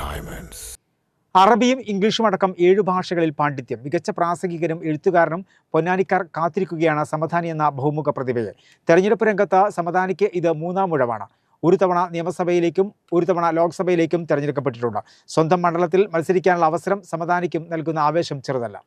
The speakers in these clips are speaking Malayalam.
ഡയമണ്ട്സ്. അറബിയും ഇംഗ്ലീഷും അടക്കം ഏഴു ഭാഷകളിൽ പാണ്ഡിത്യം. മികച്ച പ്രാസംഗികനും എഴുത്തുകാരനും പൊന്നാനിക്കാർ കാത്തിരിക്കുകയാണ് സമധാനി എന്ന ബഹുമുഖ പ്രതിഭയെ തെരഞ്ഞെടുപ്പ് രംഗത്ത് സമധാനിക്ക് ഇത് മൂന്നാം മുഴവാണ് ഒരു തവണ നിയമസഭയിലേക്കും ഒരു തവണ ലോക്സഭയിലേക്കും തെരഞ്ഞെടുക്കപ്പെട്ടിട്ടുണ്ട്. സ്വന്തം മണ്ഡലത്തിൽ മത്സരിക്കാനുള്ള അവസരം സമധാനിക്കും നൽകുന്ന ആവേശം ചെറുതല്ല.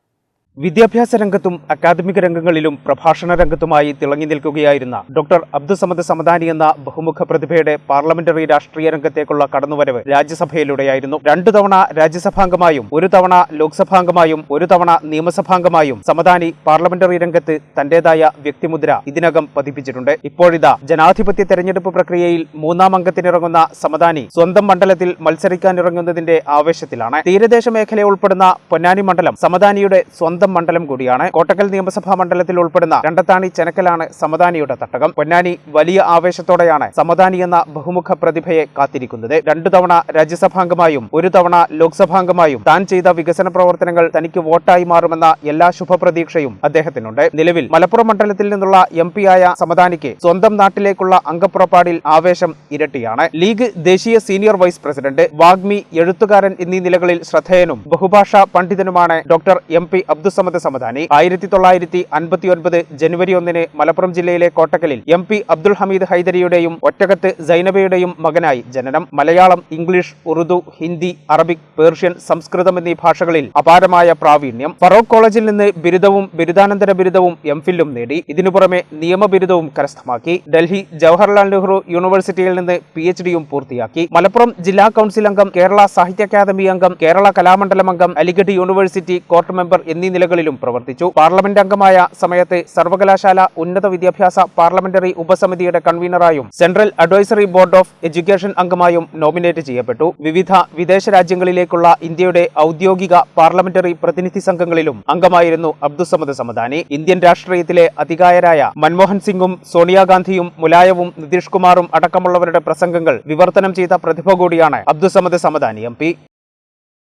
വിദ്യാഭ്യാസ രംഗത്തും അക്കാദമിക രംഗങ്ങളിലും പ്രഭാഷണ രംഗത്തുമായി തിളങ്ങി നിൽക്കുകയായിരുന്ന ഡോക്ടർ അബ്ദുസമദ് സമദാനി എന്ന ബഹുമുഖ പ്രതിഭയുടെ പാർലമെന്ററി രാഷ്ട്രീയ രംഗത്തേക്കുള്ള കടന്നുവരവ് രാജ്യസഭയിലൂടെയായിരുന്നു. രണ്ടു തവണ രാജ്യസഭാംഗമായും ഒരു തവണ ലോക്സഭാംഗമായും ഒരു തവണ നിയമസഭാംഗമായും സമദാനി പാർലമെന്ററി രംഗത്ത് തന്റേതായ വ്യക്തിമുദ്ര ഇതിനകം പതിപ്പിച്ചിട്ടുണ്ട്. ഇപ്പോഴിതാ ജനാധിപത്യ തെരഞ്ഞെടുപ്പ് പ്രക്രിയയിൽ മൂന്നാം അംഗത്തിനിറങ്ങുന്ന സമദാനി സ്വന്തം മണ്ഡലത്തിൽ മത്സരിക്കാനിറങ്ങുന്നതിന്റെ ആവേശത്തിലാണ്. തീരദേശ മേഖല ഉൾപ്പെടുന്ന പൊന്നാനി മണ്ഡലം സമദാനിയുടെ സ്വന്തം മണ്ഡലം കൂടിയാണ്. കോട്ടക്കൽ നിയമസഭാ മണ്ഡലത്തിൽ ഉൾപ്പെടുന്ന രണ്ടത്താണി ചെനക്കലാണ് സമദാനിയുടെ തട്ടകം. പൊന്നാനി വലിയ ആവേശത്തോടെയാണ് സമദാനി എന്ന ബഹുമുഖ പ്രതിഭയെ കാത്തിരിക്കുന്നത്. രണ്ടു തവണ രാജ്യസഭാംഗമായും ഒരു തവണ ലോക്സഭാംഗമായും താൻ ചെയ്ത വികസന പ്രവർത്തനങ്ങൾ തനിക്ക് വോട്ടായി മാറുമെന്ന എല്ലാ ശുഭപ്രതീക്ഷയും അദ്ദേഹത്തിനുണ്ട്. നിലവിൽ മലപ്പുറം മണ്ഡലത്തിൽ നിന്നുള്ള എം ആയ സമദാനിക്ക് സ്വന്തം നാട്ടിലേക്കുള്ള അംഗപ്പുറപ്പാടിൽ ആവേശം ഇരട്ടിയാണ്. ലീഗ് ദേശീയ സീനിയർ വൈസ് പ്രസിഡന്റ് വാഗ്മി എഴുത്തുകാരൻ എന്നീ നിലകളിൽ ശ്രദ്ധേയനും ബഹുഭാഷാ പണ്ഡിതനുമാണ് doctor M P Abdussamad Samadani ആയിരത്തി തൊള്ളായിരത്തി അൻപത്തി ഒൻപത് ജനുവരി ഒന്നിന് മലപ്പുറം ജില്ലയിലെ കോട്ടക്കലിൽ എം പി അബ്ദുൾ ഹമീദ് ഹൈദരിയുടെയും ഒറ്റകത്ത് സൈനബയുടെയും മകനായി ജനനം. Malayalam English Urdu Hindi Arabic Persian സംസ്കൃതം എന്നീ ഭാഷകളിൽ അപാരമായ പ്രാവീണ്യം. ഫറോക്ക് കോളേജിൽ നിന്ന് ബിരുദവും ബിരുദാനന്തര ബിരുദവും എം ഫില്ലും നേടി. ഇതിനു പുറമെ നിയമബിരുദവും കരസ്ഥമാക്കി. ഡൽഹി ജവഹർലാൽ നെഹ്റു യൂണിവേഴ്സിറ്റിയിൽ നിന്ന് പി എച്ച് ഡിയും പൂർത്തിയാക്കി. മലപ്പുറം ജില്ലാ കൗൺസിൽ അംഗം കേരള സാഹിത്യ അക്കാദമി അംഗം കേരള കലാമണ്ഡലം അംഗം അലിഗഡ് യൂണിവേഴ്സിറ്റി കോർട്ട് മെമ്പർ എന്നീ നിലകളിലും പ്രവർത്തിച്ചു. പാർലമെന്റ് അംഗമായ സമയത്തെ സർവകലാശാല ഉന്നത വിദ്യാഭ്യാസ പാർലമെന്ററി ഉപസമിതിയുടെ കൺവീനറായും central advisory board of education അംഗമായും nominate ചെയ്യപ്പെട്ടു. വിവിധ വിദേശ രാജ്യങ്ങളിലേക്കുള്ള ഇന്ത്യയുടെ ഔദ്യോഗിക പാർലമെന്ററി പ്രതിനിധി സംഘങ്ങളിലും അംഗമായിരുന്നു അബ്ദുസമദ് സമദാനി. ഇന്ത്യൻ രാഷ്ട്രീയത്തിലെ അധികായരായ മൻമോഹൻ സിംഗും സോണിയാഗാന്ധിയും മുലായവും നിതീഷ് കുമാറും അടക്കമുള്ളവരുടെ പ്രസംഗങ്ങൾ വിവർത്തനം ചെയ്ത പ്രതിഭ കൂടിയാണ് അബ്ദുസമദ് സമദാനി എം